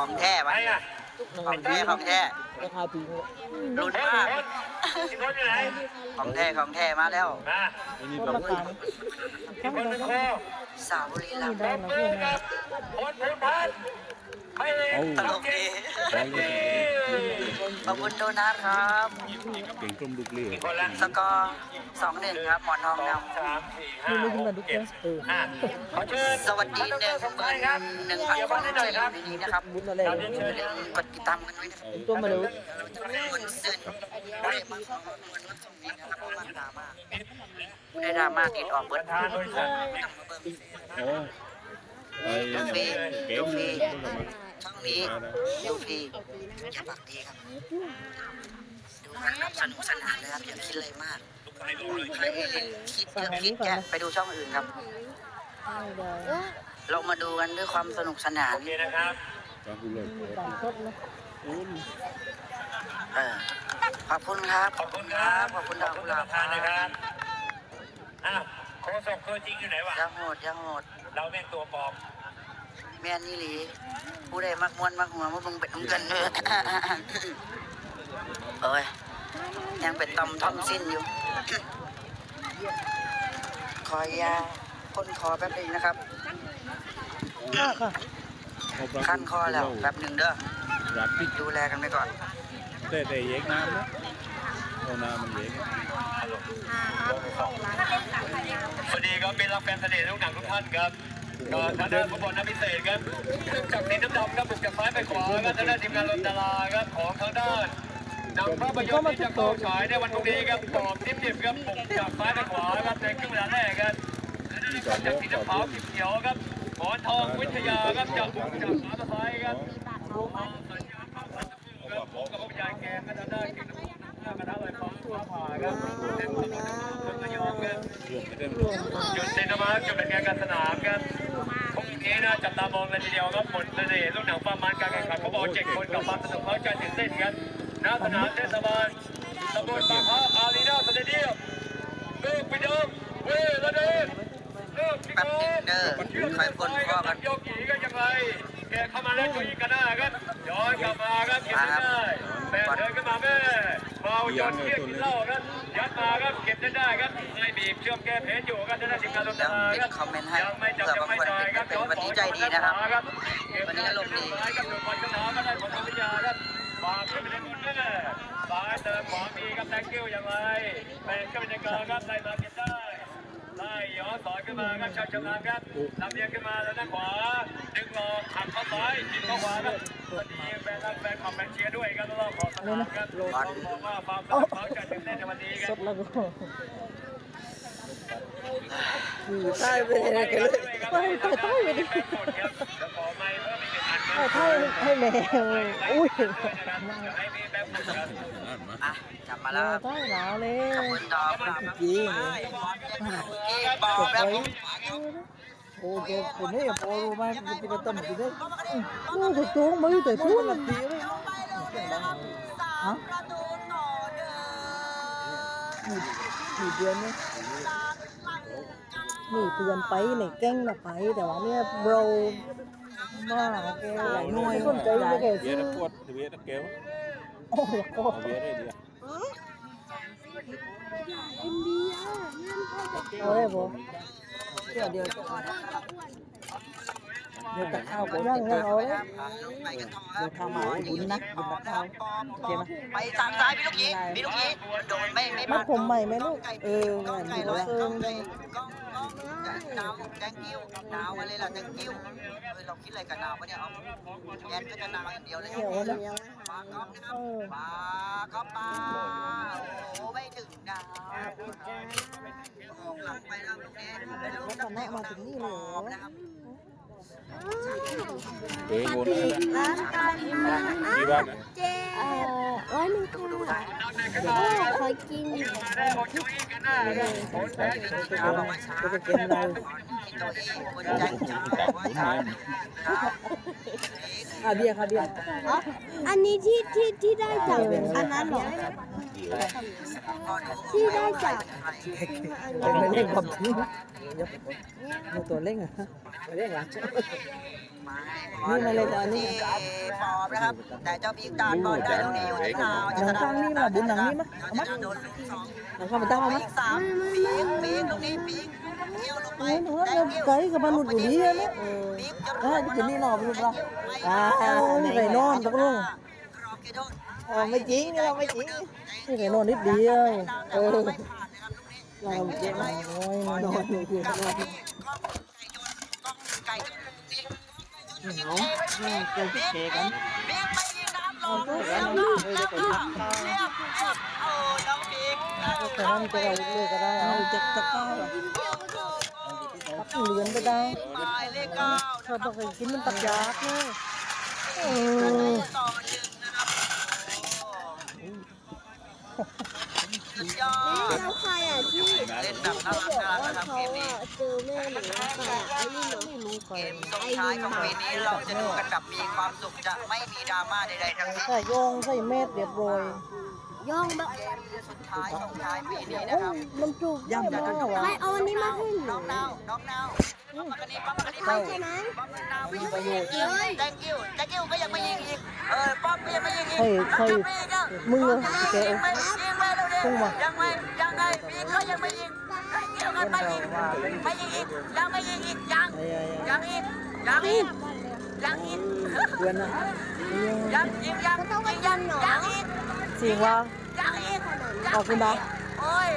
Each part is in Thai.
ของแท้ปะใครอะของแท้ของแท้ราคาจริงเลยลุ้นคนมากคนที่คนอยู่ไหนของแท้ของแท้มาแล้วมาคนละกันที่คนเป็นคอสาวบุรีรัมย์ตบมือกับคนภูพันไม่เอก ตลกดีขอบคุณโดนัทครับเก่งต้มลูกเลี้ยคนละสกอร์สองหนึ่งครับหมอนทองสองนสามสี่ห้านี่ไม่กินหกันกทุกคเจ็ดนเอออะขอเชิญำสวัสดีหนึ่งสหมัมื่ยครับนหนึ่งพันเดี๋ยวคมานได้หที่น่อยอครับยู่ในนี้นะครับบุญอะไรอย่าลืมกดติดตามกันไว้นะครับตัวมาเร็วเราจะไม่วนเส้นไม่ได้มาขอวนวันตรงนี้นะครับเพราะว่าดราม่าได้ดราม่าติดออกเบิปร์ดระธานบริษัทโอ้ไอ้ดูฟรีเก๋ดูฟรีนี่ ช่องนี้ดูฟรีอย่าปากดีครับ ดูกันแบบสนุกสนานเลยครับอย่าคิดอะไรมากใครคิดเยอะคิดแยะไปดูช่องอื่นครับ เรามาดูกันด้วยความสนุกสนาน โอเคนะครับตากุหลาบต่างชดนะเออขอบคุณครับ ขอบคุณครับ ขอบคุณขดาอวบคุกุณหลาปบระธานนะครับ อ้าวโคศกตัวจริงอยู่ไหนวะอยังโหดอยังโหด เราแม่งตัวปลอม แม่นนี่หลีผู้ใดมักมวนมักหัวมาเบิ่งเป็ดน้ำกันเด้อเอ้ยยังเป็นตอมทอมสิ้นอยู่ ขอยาพ่นคอแป๊บหนึงนะครับค่ะค่ะขั้นคอแล้วแป๊บหนึ่งเด้อรัดปิดดูแลกันไปก่อนแต่แต่เยกน้ำนะเอาน้ำมันเยกสวัสดีครับเป็นรับแฟนเสน่ห์ลูกหนังทุกท่านครับ ก็ทางด้านฟุตบอลนักพิเศษครับขึ้นจากสีน้ำดำครับบุกจากซ้ายไปขวาครับทางด้านทีมงานลนดาราครับของทางด้านหนังภาพยนตร์ที่จะเข้าฉายในวันพรุ่งนี้ครับตอบทิปดิบครับบุกจากซ้ายไปขวาครับในครึ่งเวลาแรกครับจากสีน้ำขาวสีเขียวครับหมอนทองวิทยาครับจากบุกจากขวาไปซ้ายครับสัญญาณเข้าพันธุ์ครับผมกับพระยายแกก็จะได้กินน้ำกระทะลอยฟ้าฟ้าผ่าครับเต็มสมุทรสยองครับรวมไม่ได้จุดเซนมาร์จุดเป็นงานการสนามครับพรุ่ง นี้นะจับตามองเลยทีเดียวครับผลเสน่ห์ลูกหนังประมาณการแข่งขันเขาบอกเจ็ดคนกับความสนุกเขาจตื่นเต้นกันหน้าสนามเทศบาลตำบลบางพระอารีนาสเตเดียมลูกไปเดิมเว้ยระเดินลูกพี่แป๊บโก้หนึงเด้อใครพ่นคอกันโยกีก็ยังไงแกเข้ามาแล้วจุยกันหน้าครับย้อนกลับมาครับเก็บได้แม่เดินขึ้นมาแม่ เมาจนเที่ยงกินเหล้าครับยัดมาครับเก็บได้ได้ครับไม่บีบเชื่อมแก้แผลอยู่ครับได้ทีมงานลงแล้วมาปิครัดบคอมเมนต์ให้ยังไม่จับเผื่อยังบางไม่คนจ่ายคเป็รับนวันนี้ใจดีนะครับวันนี้อารมณ์ดีครับโดนบอลขึ้นมาก็ได้ผลวิทยาครับฝากขึ้นไปในบนแม่ซ้ายเติมขวามีครับแตงกิ้วยังไงเป็นขึ้นไปในกลางครับไล่มาเก็บได้ไล่ย้อนสอยขึ้นมาครับชาวชำนาญครับลำเลียงขึ้นมาแล้วด้านขวาดึงหลอกหักเข้าซ้ายยิงเข้าขวาครับสวัสดีแฟนรักแฟนคอมแฟนเชียร์ ด้วยครับรอบขอบสนามครับบอกว่าความสนุกเขาจะตื่นเต้นในวันนี้คสรับดแล้วก็คือใต้ไปเลยกันเลยใต้ใต้ใต้ไปดิใต้ใต้ให้แมวอุ้ยอะจับมาแล้วครับต้หนาวเลยขอบคุณดอมครับจริงบอกแล้โอ้โหผมไม่อยากพอรู้ไหมมันต้มกินได้ โอ้โหจูงมือแต่ชู้ละทีเลย ฮะกี่เดือนเนี่ยนี่เตือนไปในแก้งนะไป แต่ว่าเนี่ยเราว่าแกหลายหน่วยสนใจไม่แกเบียร์ตะกวดเบียร์ตะเกวโอ้โหเบียร์ได้เดียวเอาเลยผมเดี๋ยวเดี๋ยว เดี๋ยวตักข้าวผมยังเอาเลยไปกันต่อคเดี๋รัยวบข้าวหมาบุญนะบุญตักข้าวโอเคไหมไปทางซ้ายพี่ลูกยีพี่ลูกยีโดนไม่ไม่มัดผมใหม่ไหมลูกเออก้องแม่ไก่ดีร้อยเซิก้องงไก่ก้องก้องดาวแดงกิ้วดาวอะไรล่ะแดงกิ้วเออเราคิดอะไรกับดาวปะเนี่ยเอาแอนก็จะดาวอย่างเดียวเลยเขียวนะปลาก๊อฟนะครับปลาก๊อฟปลาโอ้ไม่ถึงดาวหลังไปแล้วลูกนี้เป็นลูกนักเตะของดาวนะครับ เฮ้ยวนกี่บ้านนะเจ๊ร้อยหนึ่งค่ะขอกินได้โอจุยกันหน้าครับผลแพ้ชนะดาวบอกว่าช้าจะเป็นอะไรที่ตัวนี้คนใจจ้าว่าช้าดาวคาเบียร์คาเบียร์อ๋ออันนี้ที่ที่ที่ได้จากอันนั้นเหรอที่ได้จาก เล่นไม่เล่นความจริงเดี๋ยวเอาตัวเล่งอะตัวเล่งอะนี่มาเลยตอนนี้ฟอร์มนะครับ แต่เจ้าพีกดาบอลได้ลูกนี้อยู่ที่นาวหนังกลางนี่มาบุญหนังนี่มั้ยมาจะโดนลูกสองหนังข้ามันตั้งเอาปีมั้ยสามปีกปีกลูกนี้ปีกเกี่ยวลงไปโอ้ยหนูว่าเราไกลกับมันหลุดอยู่ดีอะเนี่ยเอออ่าที่จะนี่หนอไปลูกละอ่านี่ไปนอนตกลงอ๋อไม่จริงนี่เราไม่จริงนี่ไปนอนนิดเดียวเออ เราเจ็บโอ้ยนอนอยู่ที่นอนไก่โดนไก่โดนเหงานี่เกินที่เคกันบิ๊กไปยิงน้ำลงแล้วก็แล้วก็เรียบเรียบโอ้น้องบิ๊กแต่นั้นจะเราเลยก็ได้เอาจะตะก้าตักเหรียญก็ได้หมายเลขเก้าเธอต้องไปกินมันตักยากเลยเออ ต่อหนึ่งนะครับสุดยอด แล้วใครอะที่ เล่ นแบบน่ารักน่ารักว่านะครับเขาเกมนี้อะเจอแม่หรือว่าใครอะไอ้นี่เนาะไม่รู้ใครเกมส่งท้ายของปีนี้เราจะดูกันแบบมีความสุขจะไม่มีดราม่าใดๆทั้งสิ้นใส่โยงใส่เม็ดเรียบร้อยย่องแบบเกมสุดท้ายส่งท้ายปีนี้โอ้นะครับยมันจุกย่ำได้มากใครว่ะเอาอันนี้มาให้หนูน้องนาวน้องนาวปั๊มมากระนี้ปั๊มมากระนี้ใครใช่ไหมปั๊มนาวไม่ยิงไม่ยิงอีก thank you thank you ก็ยังไม่ยิงอีกเออป้อมก็ยังไม่ยิงอีกเฮ้ยใครแล้วจะไม่ยิงอะมึงเหรอแกยิงไหมยิงไหมเร็วพุ่งมาๆยังไงยังไงพี่ก็ยังไม่ยิง เกี่ยวกันไม่ยิงไม่ยิงอีกยังไม่ยิงอีกยังไอ้ไอ้ยังอีกยังอีกยังอีกเดือนนะยังยิงยังยิงยังยังอีกเสียงว่ายังอีกขอบคุณนะโอ้ย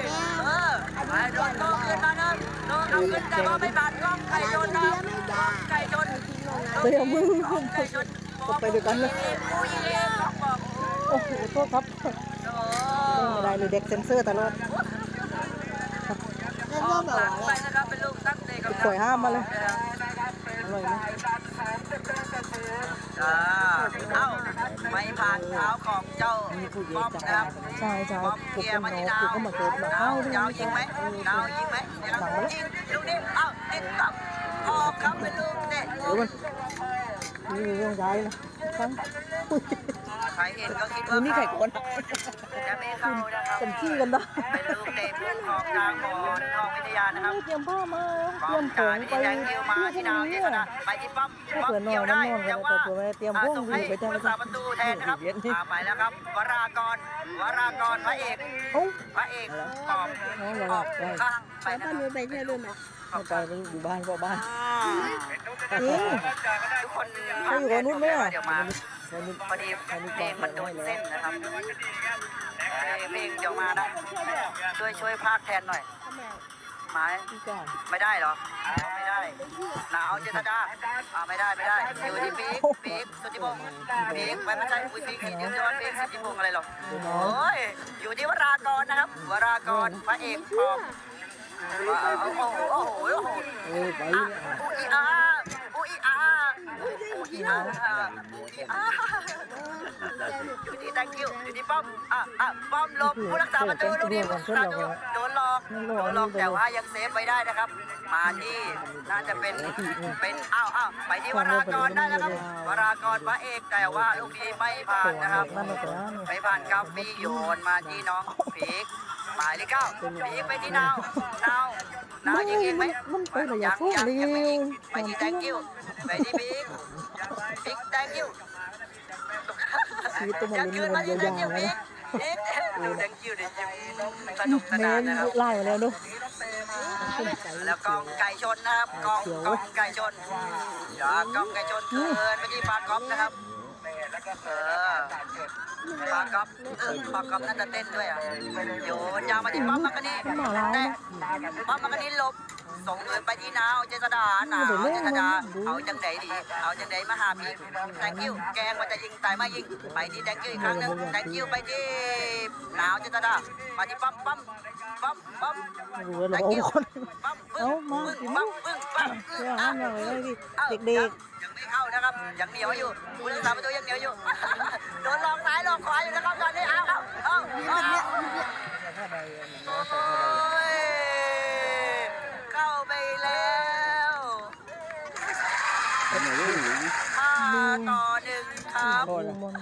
เออไปโดนโตขึ้นมาเนอะโตเอาขึ้นแต่ว่าไม่บาดกล้องไก่ชนนะไก่ชนเดี๋ยวมึงไก่ชนไปด้วยกันเลยกูยิงเองบอกโอ้โหโทษครับโอ้ไม่ได้เลยเด็กเซ็นเซอร์ตลอดแล้วอ ก็อกแบบหลังไปว่านะครับเป็นลูกตั้งเตะกับปล่อยห้ามมาเลยอร่อยไหมอ่าเอ้าไม่ผ่านเท้าของเจ้ามีผู้เยป้ออะมจังนะครับใช่ใช่ป้อมปลุกเกียกัร์นมาเนาะที่ดาวปลุกก็มาเกิดมาดาเข้าวดาวยิงไหมดาวยิงไหมดาวยิงลูกนี้เอ้าติดตับออกครับเป็นลูกเตะเดี๋ยวมันนี่เรื่องย้ายนะทั้งใครเห็นก็คิดคืว่าอนี่ไข่คน จะไม่เข้านะครับเป็นขี้กันได้เป็นลูกเตะพุ่งของทางบอลทองวิทยานะครับเตรียมผ้ามาป้เตรีอยมมผจ่างยไปที่แดงคิวมาที่ดาวที่สนามไปที่ป้อมถ้าป้อมเผื่อนอเกี่ยนวแล้ได้วนอนกันแต่แล้วว่าตัวเตรียมพวกส่งอให้ยู่ไปแจ้งผู้รักษาประตูแทนนะครับเย็นที่อ่าไปแล้วครับวรากรวรากรพระเอกโอ้พระเอกตอบน้องเราออกได้ข้างไปแล้วนะก็ครับมีไปเที่ยวด้วยไหมเข้าไปไปอยู่บ้านก็บ้านอืมจริงทุกคนเขาอยู่กับนุ่นไหมอะเดี๋ยวมาวันนี้พอดีเพลงมันโดนเส้นนะครับ เพลงเดี๋ยวมานะช่วยช่วยพากย์แทนหน่อยหมายพี่ก้าไม่ได้เหรอไม่ได้หนาวเจษดาอ่าไม่ได้ไม่ได้อยู่ที่ปีกปีกสุทธิพงศ์ปีกไม่ไม่ใช่อุ้ยปีกอยู่ที่วัดปีกสุทธิพงศ์อะไรหรอกโอ้ยอยู่ที่วรากรนะครับ วรากรพระเอกออกว้าวโอ้โหโอ้โหโอ้โหเออไปอะเลยอุอีอา อีอาอุอีอาอุอีอาอยู่ที่ thank you อยู่ที่ป้อมอะอะป้อมลบผู้รักษาประตูลูกนี้ผู้รักษาประตูโดนหลอกโดนหลอกแต่ว่ายังเซฟไว้ได้นะครับ มาที่น่าจะเป็นเป็นอ้าวอ้าวไปที่วรากรได้แล้วครับวรากรพระเอกแต่ว่าลูกนี้ไม่ผ่านนะครับได้ไม่ผ่านกาฟีโยนมาที่น้องพีกหมายเลขเก้าพีกไปที่นาวนาว นาวยิงอีกไหมมันไประยะยังฟุ้งยังเร็ยังไม่วยิงไปที่ thank you ไปที่พีกพีก thank you ชีวิตต้องมายังลุ้นยืนกัมานที่ยาว thank you ๆพีนะกพีก thank you ดิสนุกสแมนานนนะครับไล่มาแล้วดูแล้วกองไก่ชนนะครับกองกองไก่ชนอย่ากองไก่ชนเกินไปที่ปากก๊อฟนะครับ เออปากก๊อฟเออปากก๊อฟน่าจะเต้นด้วยอะโยนยาวมาที่ป้อมมากกะนี่แต่ป้อมมากกะนี่หลบ ส่งเงินไปที่นาวเจษดาหนาวเจษดาเอาจังไหนดี เอาจังไหนมาหาพี่แตงกิ้วแกงมันจะยิงแต่ไม่ยิง ไปที่แตงกิ้วอีกครั้งหนึงแตงกิ้วไปที่หนาวเจษดามาที่ป้อมป้อมป้อมป้อมรู้ว่าเราเอาคนปั๊มปึ้เอางมาปึ้งสิปั๊มปึ้งปั๊มเพื่อห้ามเราเลยดิอ้าเด็กยังไม่เข้านะครับยังเหนียวอยู่ผู้รักษาประตูยังเหนียวอยู่โดนหลอกซ้ายหลอกขวาอยู่นะครับตอนนี้เอาครับเอาเอาโอ้ยเข้า ห้าต่อหนึ่งครับๆโดนมัน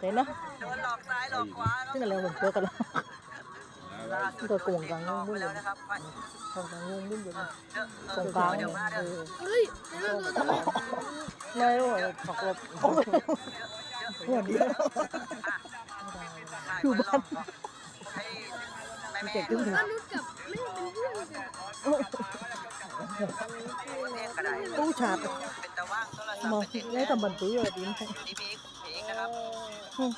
เห็นนะโดนหลอกซ้ายหลอกขวาครับซึ่งกันแล้วเหมือนเพื่อกันแล้วล่าสุดตัวกลงกลางองอกบุ้ไปนเลแล้วยนะครับไปกลงกลางงงบุ้นเลยเออเด้อเอตรองกลางเดี๋ยวมาเอเด้ออเฮ้ยเรื่องตัวไม่ว่าผักลบหัวเดียวอยู่บ้านให้แม่แม่เจ็บขึ้นมนุษย์กับไม่เป็นเพื่อนกันกระได ตู้ชาติเป็นตะว่างโทรศัพมองท์ติดได้ตำบันตื้อเลยดินี่พีกพีกนะครับน้อง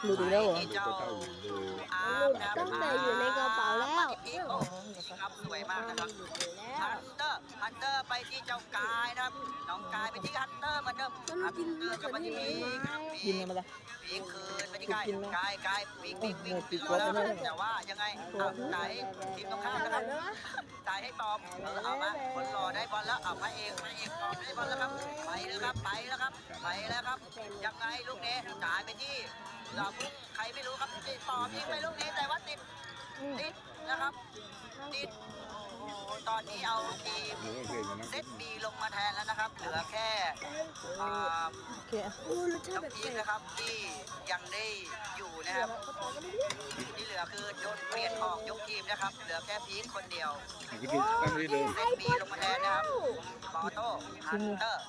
พีกรู้ดีแล้วเหรอที่เจ้าอาหลุบดนะครับตั้งแต่อยู่ในกระเป๋าแล้วพีกโอ้ครับสวยมากนะครับหลุดไปแล้วฮันเตอร์ ฮันเตอร์ไปที่เจ้ากายนะครับน้องกายไปที่ฮันเตอร์เหมือนเดิมฮันเตอร์จะไปที่พีกกินอะไรมาละพีกคืนไปที่กายกายกายพีกพีกพีกแล้วแต่ว่ายังไงเอาไหนทีมตรงข้ามนะครับจ่ายให้ตอบเออเอามาคนรอได้บอลแล้วเอาพระเอกพระเอกตอบได้บอลแล้วครับ ไปแล้วครับไปแล้วครับ ไปแล้วครับยังไงลูกนี้จ่ายไปที่ลาบุกใครไม่รู้ครับที่ตอบยิงไปลูกนี้แต่ว่าติดติดนะครับติดโอ้โหตอนนี้เอาทีมเซตบีลงมาแทนแล้วนะครับ เหลือแค่อ่าโอเคโอ้รสชาน้ติองแปพีลคกนะครับที่ยังได้อยู่นะครับ ที่เหลือคือโดนเปลี่ยนออกยกทีมนะครับ เหลือแค่พีคคนเดียวตั้งที่เดิมเซตบีลงมาแทนนะครับบอโต้ฮันเตอร์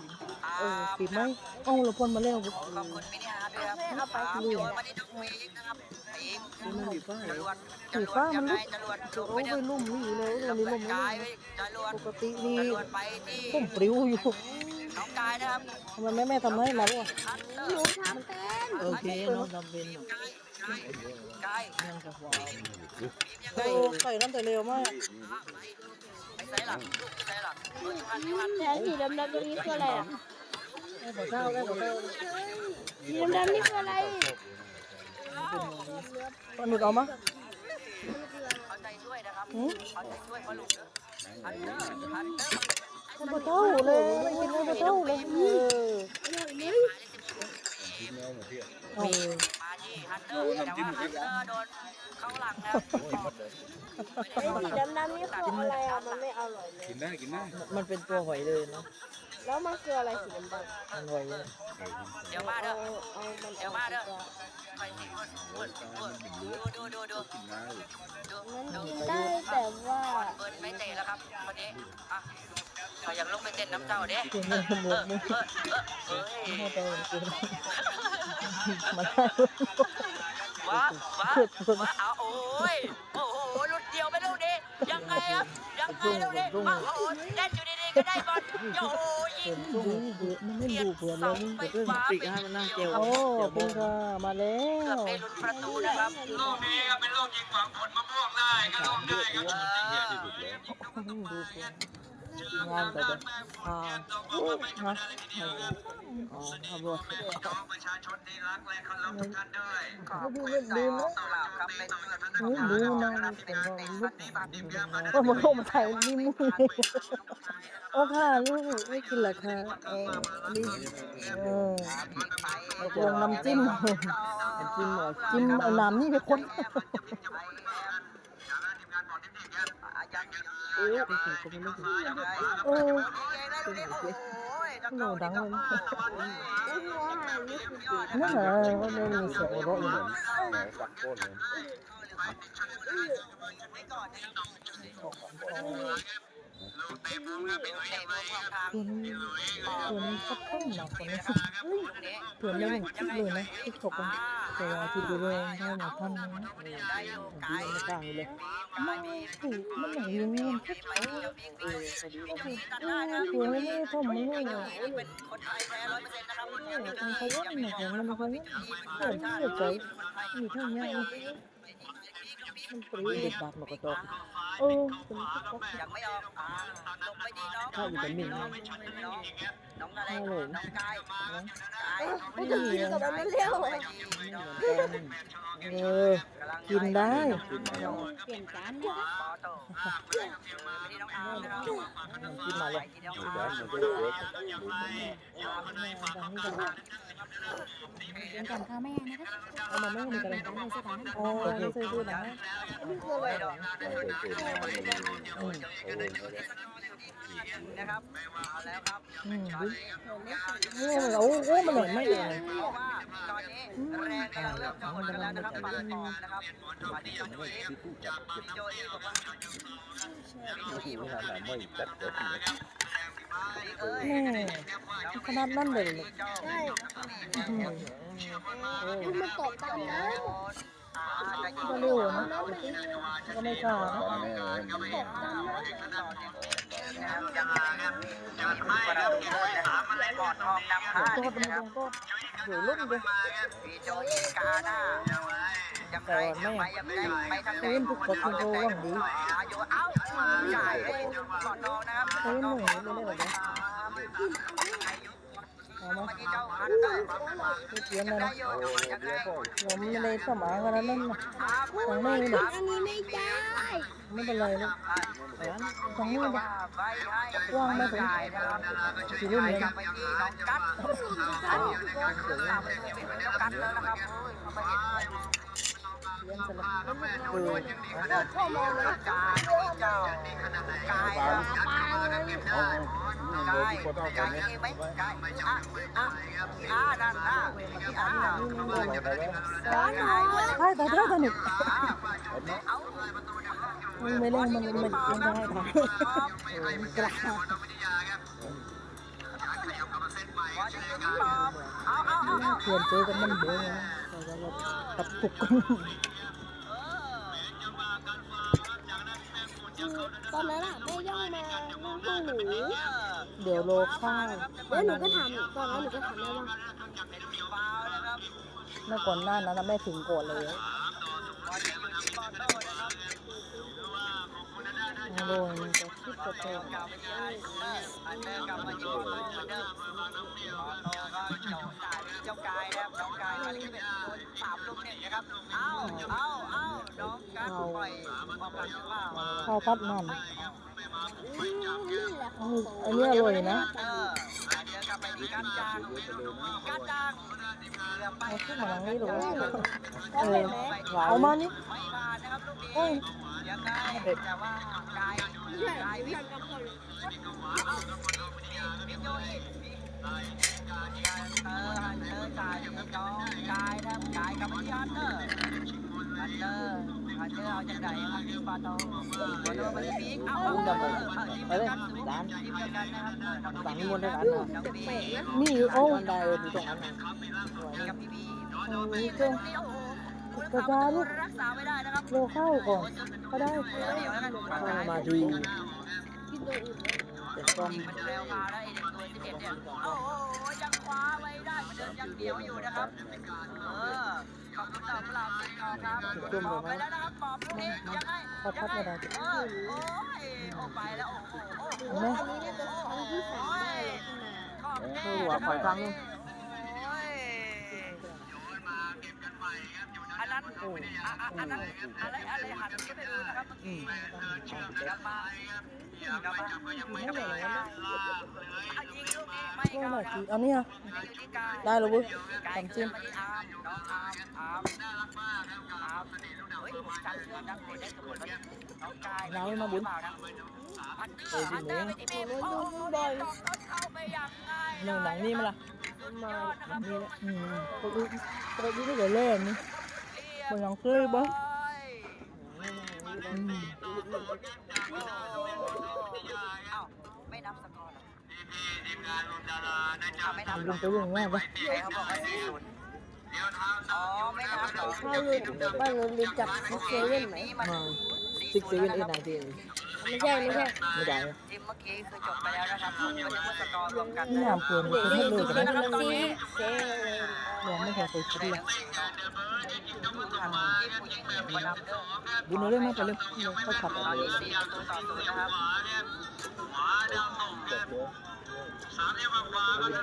อาเออร์ปิดไหมเอ้าเราพ่นมาแล้วขอบคุณมินิฮาร์ดด้วยครับอาร์มโยนมาที่น้องพีคนะครับพีค มันดีฟ้าจรวดจสีรวฟ้าดมัยันงไงลุกจรวดโอ้ไปไปเดินลุ่มนี่เลยจเรารนี่วลุ่ดมกานี่ยไปจรวดปกติจนี่รวดไปที่พุ่มปลิวอยู่น้องกายนะครับทำไมแม่แม่ทำให้เราอะฮันเตอหนูร์ทำเป็นโอเคน้องทำเป็นกายกายกายยังจะว้าวพีคยังไงโอ้ใส่น้ำแต่เร็วมากไปใส่หลังลูกไปใส่หลังลูกพันพันแทนสีดำๆตรงนี้คืออะไรอะได้ขอเจ้าได้ขอเจ้าสีดำๆนี่คืออะไร ปนุดเอามาเอาใจช่วยนะครับหืมเอาใจช่วยพ่อลูกเด้อฮันเตอร์ฮันเตอร์ให้ปลาเท่าเลยกินให้ปลาเท่าเลยเออนี่เออมาที่ฮันเตอร์แต่ว่าฮันเตอร์โดนเข้าหลังนะสีดำๆนี่คืออะไรอะมันไม่อร่อยเลยกินได้กินได้มันเป็นตัวหอยเลยเนาะ แล้วมันคืออะไรสีดำมันหอยเลยเดี๋ยวมาเด้เอาอเอามันเดี๋ยวมาเด้อ ไปสิเปิดเปิดดูดูดูดูกินได้ดูมันดูกินได้แต่ว่าก่อนเบิร์นไม่เตะแล้วครับวันนี้อะเขาอยากลงไปเต้นน้ำเจ้าเด้เก่งเลยหมเออมือเออเออเอ้ยให้ไปมันกินมันได้ว้าว้าว้าเอาโอ้ยโอ้โห ครับยังไงลูกนี้โอ้โหเล่นอยู่ดีๆก็ได้บอลโอ้โหยิเห็งนดูเบื่อมันไม่ดูเบื่อเลยนี่เดี๋ยวปีกให้มันน่าเกลียวโอ้เป็นค่ะมาแล้เกือบวได้ลุ้นประตูนะครับลูกนี้ครับเป็นลูกยิงฝังผลมะม่วงได้ก็ลงได้ครับเออที่สุดแล้วดูเบื่อ งานแต่แบบอ่าฮะอ๋อครับวน้องประชาชนที่รักและเคารพทุกท่านด้วยขอบคุณสาวสลามครับเป็นโอ้ดูนะเป็นว่าลูกก็มามาถ่ายนี่มือโอ้ค่ะลูกไม่กินเหรอคะเออนี่เออลงน้ำจิ้มน้ำจิ้มเหรอจิ้มเอาน้ำนี่ไปคน เออก็ไม่รู้โอ้โหดังเลยนะแล้วหัวหางนี่คือสีนั่นแหละว่าไม่มีเสียงหัวเราะเลยแหมปักโคตรเลย เตะมุมของทางตัวนี้ตัวนี้สักข้างหนักกว่านี้ตันี้อย่งคิดเลยนะที่ถกกันต่ว่าที่ดูแลให้มาท่านนะดีไม่กลางเลยถูกมันอย่างนี้มันคิดเออเออตัวนี้พ่อมึงเนี่ยเป็นคนไทยแท้ร้อยเปอร์เซ็นต์นะครับทางเขาว่าหนักอย่างมันเขาเนี่ยเกิดที่ใจมีเท่านี้มันปรี เด็ดบาดหมกกระจกเออเป็นก็ยังไม่ออกอ่าลงไปดีน้องข้าววิตามินน้องน้องอะไรน้องกายกายไม่ถึงสีกับมันไม่เร็วเออกินได้เปลี่ยนจานเนี่ยปอโต้ไปที่น้องอาะกินมาเลยที่น้องดูอาด้านมมันก็เร์กเป็นจานข้าวแม่นะคะเอามาไม่มีกันเลยจานในสถานอ๋อซื้อซื้อหนังนี่คืออะไรอืมนะครับเอาแล้วครับอืมโอ้โหโอ้มันหน่อยไม่เลยเพราะว่าตอนนี้แรงกำลังเริ่มจะหมดกันแล้วนะครับปาดคอนะครับมาที่ตรงนี้พี่โจอี้บอกว่าที่ไม่ทันไม่จัดเดี๋ยวเอ้ยแม่ขนาดนั้นเลยใช่อื้อหือโอ้คุณมันตกตามน้ก็ เร็วนะก็ไม่กล้านะตอนนี้ำตกตามน้นะครับยังยังมีประตูนะครับบอดทองนำขอห้าโทษนะนะครับก็เดี๋ยวลุ่มเลยพี่โจอี้กาหน้ายังไงยังไงยังไงไปทางไหนเล่นทุกคนโตว่างดีอายุเอ้าจ่ายให้บอดทองนะครับเล่นหนึ่งไม่ได้แบบนี้เอามามาที่เจ้าฮันเตอร์ไม่ เกียนเลยนะอยู่ยังไงผมไม่ได้สมองขนาดนั้นนะทางนี้ำเลยอันนี้ไม่ได้ไม่เป็นไรลูกทางนี้เลยไปให้ว่างไหมผมจ่ายนะครับสีรุ่นนี้กลับไปที่น้องกั๊ดเอ้าตามไปเป็นน้องกั๊ดแล้วนะครับเฮ้า นเลี้ยงเสร็จแล้วเออพ่อมองเลยจ่าเจ้ากายปลาปลาเลยเอากาเดี๋ยวยกที่ปตายนี้ไหมกายอะอะอะนั่นน่ะอะร้อนหน่อยใช่แต่ถ้าสนุกเอามันไม่เล่นมันมันยังได้ทำกล้าเอาเอาเอาเอาเพื่อนเจอกันมันเบื่อนะเราจะแบบตับตุก ตอนนั้นอะแม่ย่องมาลูกหนูเดี๋ยวโลข้าวแล้วหนูก็ทำตอนนั้นหนูก็ทำได้ว่าเมื่อก่อนหน้านั้นแม่ถึงโก่อนเลยโดนจะคิดจะเจอกลับไปที่อันเดอร์กลับมาที่บอลโต้เจ้ากายนะครับน้องกายมาที่เป็นโดนสามลูกหนึ่งนะครับ เอ้า เอ้า เอ้า น้องกัดปล่อยออกหลังหรือเปล่าข้าวพัดมันนี่แหละของอันนี้อร่อยนะเออเจอกลับไปที่กัดจางกัดจางเกือบไปเอาขึ้นมาทางนี้หรอเออเอามานี่ไม่ผ่ากนี้โอ้ยยังไงแต่ว่ากายใช่ มีโจอีกเออฮันเตอร์จ่ายน้องกายนะกายกับพี่ฮันเตอร์ฮันเตอร์ฮันเตอร์เอาจากไหนครับพี่โตปาโตมาที่พีกเออาเอาทีมเดียวกันทีมเดียวกันนะครับสั่งมวนได้กันนะน้องบีนี่โอ้ได้เออดูตรงนั้นนะกับพี่บีนี่ก็กระจาลูกรักษาไม่ได้นะครับโลเข้าก่อนก็ได้เดี๋ยมาที กินตัวอื่นแต่ก็ยิงมันเร็วพาได้เด็กตัวสิบเอ็ดเนี่ยโอ้โหยังคว้าไว้ได้เหมือนเดิมยังเดียวอยู่นะครับเออขอบคุณสำหรับสิ่งของครับปอบไปแล้วนะครับปอบลูกนี้ยังไงเขาพัดไม่ได้เออโอ้ยออกไปแล้วโอ้โหโอ้โหอันนี้น่าจะครั้งที่สามได้แล้วขนาดขอบเออหัวปล่อยครั้งนึงโอ้ย อันนั้นอันนั้นอะไรอะไรหันที่ไปดูนะครับเมื่อกี้กลับมากลับมาไม่ได้เลยนะอะยิงลูกนี้ไม่ก็หน่อยนะทีเอาเนี่ยอยู่ที่กายได้แล้วเว้ยกายทำจิ้มมาที่อาร์มน้องอามอาร์มอาร์มเฮ้ยผมจำชื่อนักเตะได้ทุกคนแล้วน้องกายน้ำมาบุญเออร์อันเดอร์ไปที่เมฆโอ้โหบอลเข้าไปอย่างง่ายหนึ่งหนังนี่มั้ยล่ะสุดยอดนะครับนี่แหละอืมตัวนี้ตัวนี้ก็เล่นนี่ มันยังเคยบ้างอืมเอ้าไม่นับสกอร์หรอเอาไม่นับลงไปเรื่องง่ายปะใครเขาบอกว่าสี่ศูนย์อ๋อไม่นับหรอถ้าลืมบ้านเราลืมจับซิกเซเว่นไหมมันมาซิกเซเว่นเอ็นไนทีไม่ใช่ไม่ใช่ไม่ได้ทีมเมื่อกี้คือจบไปแล้วนะครับผมก็นึกว่าสกอร์รวมกันนี่นะน้ำเปลี่ยนก็ไม่เลยกันนะซิเซเว่น ยังไม่เคยเคยคิดเลยทางทีมผู้หญิงเนี่ยก็นำเด้อดูเรื่องมาไปเรื่องเขาขับตอนนี้สี่ประตูต่อศูนย์นะครับ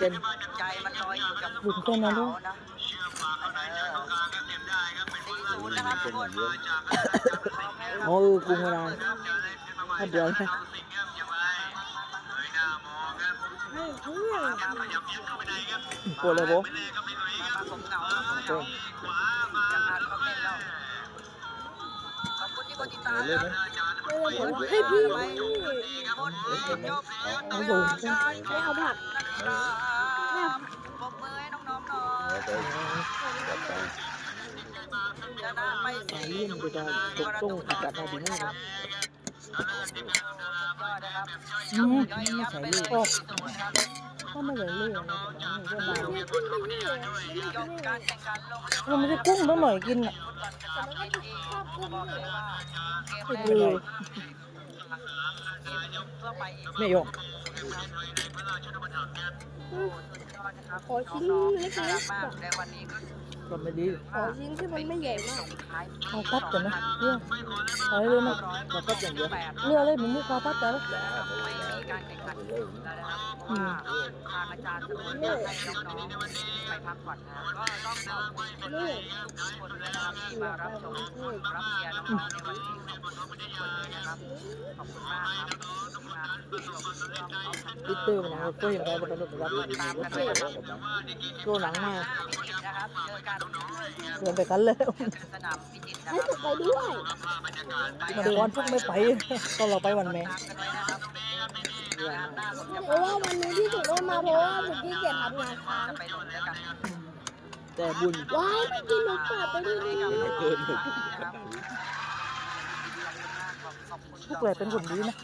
เต็มใจมันลอยอยู่กับหลุดแค่นั้นด้วยเขานะสี่ศูนย์นะครับทุกคนโอ้ยกุ้งเวลาถ้าเดือนนะให้เพื่อนปวดเลยโบม ผมเหงาผมเหงาจากอ่านคอมเมนแล้วขอบคุณที่กดติดตามเล่นนะไหมเออผมให้พี่ไปหมดจบแล้วเอาดูไม่เอาผักนะครับปรบมือให้น้องๆหน่อยชนะไปสายสี่เลี่ยนไปได้ตกต้องอากาศเอาดีมากครับอืมย่อยไม่ใส่ลืเลอยดสี่ศูนย์ครับก็ไม่เหลือดนะแต่ว่าเนี่ยก็มาเนี่ยขึ้นไปเรื่อยมันไม่ใช่กุ้งต้องหน่อยกินอะฟุตบอลครับที่บอกเลยว่าเกมติดแรเลกยทั่วไม่ยอมขอชิ้นเล็กๆ ก่กอนในวันนี้ก็ก็ไม่ดีขอชิ้นที่มันไม่ใหญ่มากท้ายเอาพัดกันนะเรื่องเอาเลยนะเราพัดอย่างเดียวเรือเลยมันไม่เอาพัดแต่ละไม่มีการแข่งขันแล้วนะครับเพราะว่าทางอาจารย์สมุ ไปพักผ่อนนะก็ต้องขอบคุณคนทุกคนนะครับที่มารับชมรับเชียร์น้องๆในวันนี้ขอบคุณทุกคนเลยนะครับขอบคุณมากครับที่มาชมช่องออฟอิเตอร์มันเอาตัวอย่างไรก็ต้องรับตามกันด้วยนะครับตัวหนังมาพิจิตรนะครับเจอกันเดินไปกันแล้วสนามพิจิตรนะครับไปด้วยมันวันพวกไม่ไปก็เราไปวันแม่ เพราะว่าวันนี้ที่ถึงได้มาเพราะว่าผมขี้เกียจทำงานค้างแต่บุญว้ายไม่กินหนกป่าไปด้วยนี่เกินหมูพวกเราเป็นคนดีนะ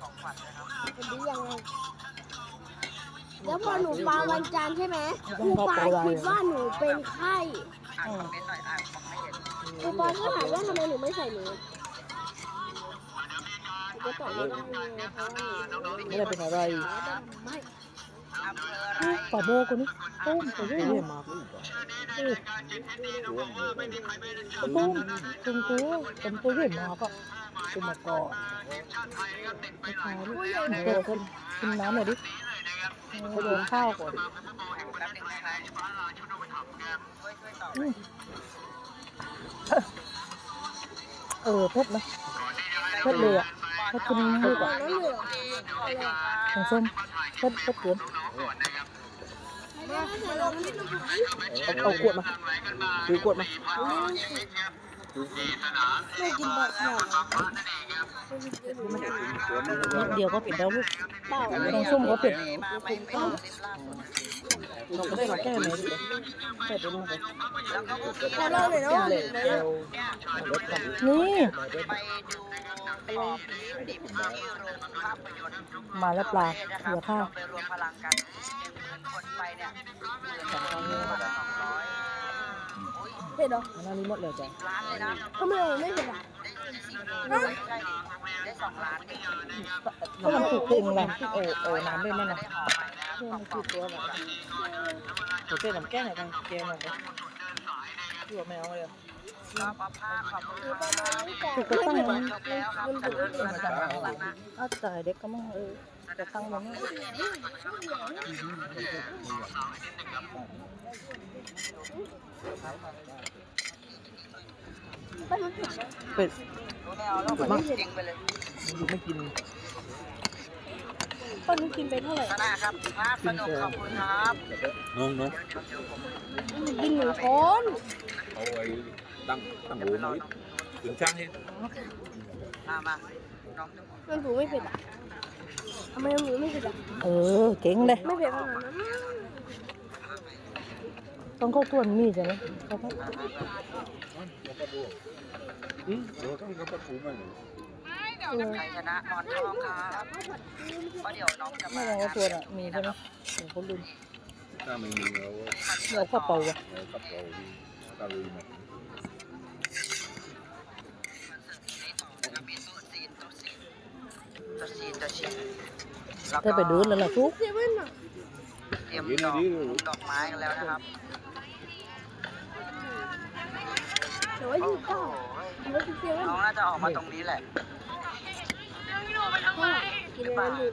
ของขวัญนดียังไงแล้วพอหนูปาวันจันทร์ใช่ไหมครูปาคิดว่าหนูเป็นไข้ครูปาก็ถามว่าทำไมหนูไม่ใส่หนู ก็ตอบไม่ได้เพราะว่าหนูไม่ได้เป็นอะไรไม่ป่าโบคนนี้ตุ้มไปเรื่อยมาตุ้มตุ้มตัวเป็นตัวเรื่อยมาก็เป็นมาก่อไม่ขายลูกเปิดคนกินน้ำหน่อยดิเขาโยนข้าวก่อนนึงนะครับช่วยช่วยตอบเออเพชรนะเพชรเลยอะ เพชรคุณลูกอะนนั้นเหลือะไรของส้มเพชรเพชรเกินไม่ได้ใส่ลงนี่ต้องเอาเอาขวดมาถือขวดมาไม่กินแบบขนาดเดี๋ยวก็ปิดแล้วลูกเปล่าของส้มก็ปิดมาไม่ไม่รู้สิบล่าสุด เราก็ได้มาแก้ไหมแก้เป็นลงไปแล้วก็พรุ่งนี้แต่เราเลยเนาะเลยเนี่ยนี่มาแล้วปลาเหลือข้าวไปรวมั้งหมื่นเนี่ยหมื่นสองร้อยบาทสองร้อยโอ้ยเผ็ดเหรออันนั้หมดเลยจ้ะล้านเลยนะทำไม่เผ็ดอะได้ได้สี่หมื่นได้สองล้านได้ ก็มันถูกตึงแหละโอ้โอ้น้ำด้วยนั่นนะห่อใหม่นะครับเพื่อมันคือตัวแบบตัวเส้นน้ำแก้หน่อยกันแกหน่อยกันที่ว่าไม่เอาเลยก็ปผ้าขอบคุณครับถูกก็ตั้งมันจบแล้วครับจากนั้นเดือนกันอาจ่ายเด็กก็มั่งเออจะตั้งมันป้านุช เผ็ดไหมเป็ดรู้ไม่เอาแล้วมันเก่งไปเลยมันดูไม่กินป้านุชกินไปเท่าไหร่ชนะครับภาพสนุกขอบคุณครับน้องน้องกินหนึ่งช้อนเอาไว้ตั้งตั้งหูไว้ถึงช่างให้มามาน้องจะบอกมันถูไม่เผ็ดอะทำไมหมูไม่เผ็ดอะเออเก่งเลยไม่เผ็ดขนาดนั้น ต้องเข้าตัวนมีใช่ไหมเขาก็อืมเดี๋ยวต้องกับผูมาหนูเออใครชนะนอนทองครับเพราะเดี๋ยวน้องจะไม่มาลองว่าตัวน่ะมีใช่ไหมเห็นคนลืมถ้าไม่มีเราก็เราข้าวเปล่าอะเอากระเป๋าดีตะลุยมามีตัวซีนตัวซีนตัวซีนตัวซีนแล้วถ้าไปเดินแล้วล่ะทุกเซเว่นอะเตรียมดอกดอกไม้กันแล้วนะครับ แต่ว่าโอ้อยู่โหเก้าหรือว่าเซเว่นน้องน่าจะออกมาตรงนี้แหละกินอะไรอยู่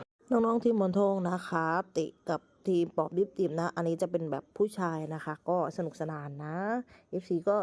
น้องๆทีมบอลทองนะคะ ติกับทีมปอบดิบทีมนะ อันนี้จะเป็นแบบผู้ชายนะคะ ก็สนุกสนานนะ FC ก็